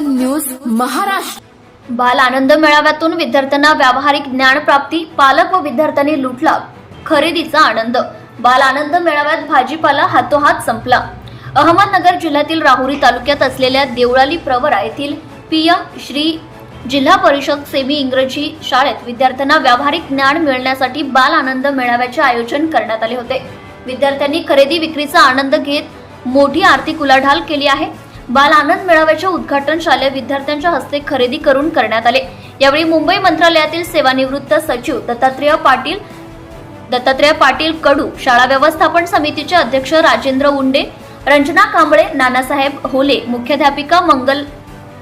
News Maharashtra. बाल आनंद मेळाव्यातून विद्यार्थ्यांना व्यावहारिक ज्ञानप्राप्ती पालक व विद्यार्थ्यांनी लुटला खरेदीचा आनंद बाल आनंद मेळाव्यात भाजीपाला हातोहात संपला. अहमदनगर जिल्ह्यातील राहुरी तालुक्यात असलेल्या देवळाली प्रवरा येथील पीएम श्री जिल्हा परिषद सेमी इंग्रजी शाळेत विद्यार्थ्यांना व्यावहारिक ज्ञान मिळण्यासाठी बाल आनंद मेळाव्याचे आयोजन करण्यात आले होते. विद्यार्थ्यांनी खरेदी विक्रीचा आनंद घेत मोठी आर्थिक उलाढाल केली आहे. बाल आनंद मेळाव्याचे उद्घाटन शालेय विद्यार्थ्यांच्या हस्ते खरेदी करून करण्यात आले. यावेळी मुंबई मंत्रालयातील सेवानिवृत्त सचिव दत्तात्रेय पाटील दत्तात्रेय पाटील कडू शाळा व्यवस्थापन समितीचे अध्यक्ष राजेंद्र उंडे रंजना कांबळे नानासाहेब होले मुख्याध्यापिका मंगल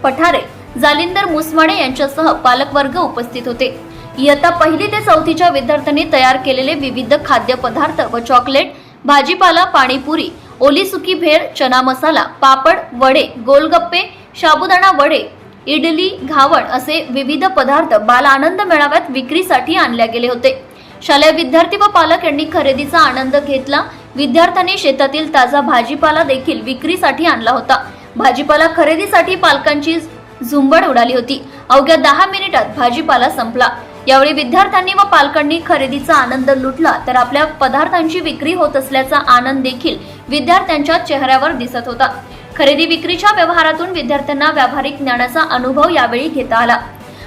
पठारे जालिंदर मुसमाडे यांच्यासह पालकवर्ग उपस्थित होते. इयत्ता पहिली ते चौथीच्या विद्यार्थ्यांनी तयार केलेले विविध खाद्यपदार्थ व चॉकलेट भाजीपाला पाणीपुरी ओली सुकी भेळ चना मसाला पापड वडे गोलगप्पे साबुदाणा वडे इडली घावण असे विविध पदार्थ बाल आनंद मेळाव्यात विक्रीसाठी आणले गेले होते. शालेय विद्यार्थी व पालक यांनी खरेदीचा आनंद घेतला. विद्यार्थ्यांनी शेतातील ताजा भाजीपाला देखील विक्रीसाठी आणला होता. भाजीपाला खरेदीसाठी पालकांची झुंबड उडाली होती. अवघ्या दहा मिनिटात भाजीपाला संपला. यावेळी विद्यार्थ्यांनी व पालकांनी खरेदीचा आनंद लुटला तर आपल्या पदार्थांची विक्री होत असल्याचा आनंद देखील विद्यार्थ्यांच्या चेहऱ्यावर दिसत होता. खरेदी विक्रीच्या व्यवहारातून विद्यार्थ्यांना व्यावहारिक ज्ञानाचा अनुभव यावेळी घेता आला.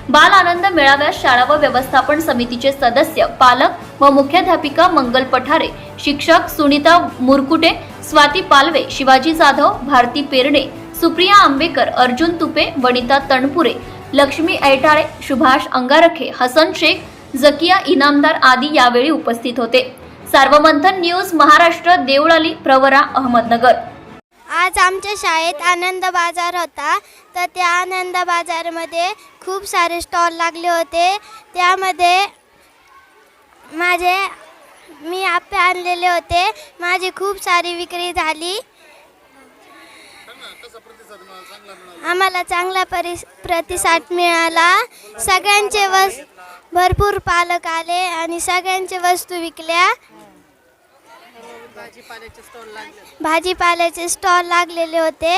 बाल आनंद मेळाव्यात शाळा व व्यवस्थापन समितीचे सदस्य पालक व मुख्याध्यापिका मंगल पठारे शिक्षक सुनीता मुरकुटे स्वाती पालवे शिवाजी जाधव भारती पेरणे सुप्रिया आंबेकर अर्जुन तुपे वनिता तणपुरे लक्ष्मी ऐटाळे सुभाष अंगारखे हसन शेख जकिया इनामदार आदी यावेळी उपस्थित होते. सार्वमंथन न्यूज महाराष्ट्र देवळाली प्रवरा अहमदनगर. आज आमच्या शाळेत आनंद बाजार होता. तर त्या आनंद बाजारमध्ये खूप सारे स्टॉल लागले होते. त्यामध्ये माझे मी आपे आणलेले होते. माझी खूप सारी विक्री झाली. आम्हाला चांगला परि प्रतिसाद मिळाला. सगळ्यांचे वस भरपूर पालक आले आणि सगळ्यांचे वस्तू विकल्या. भाजीपाल्याचे स्टॉल लागलेले होते.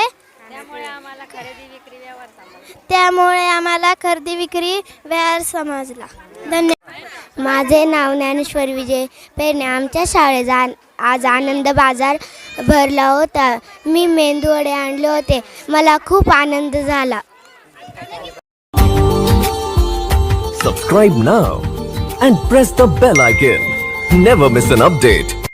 त्यामुळे आम्हाला खरेदी विक्री व्यवहार समजला. धन्यवाद माझे नाव ज्ञानेश्वर विजय पेरणे. आमच्या शाळेत आज आनंद बाजार भरला होता. मी मेंदूवडे आणले होते. मला खूप आनंद झाला. Subscribe now and press the bell icon. Never miss an update.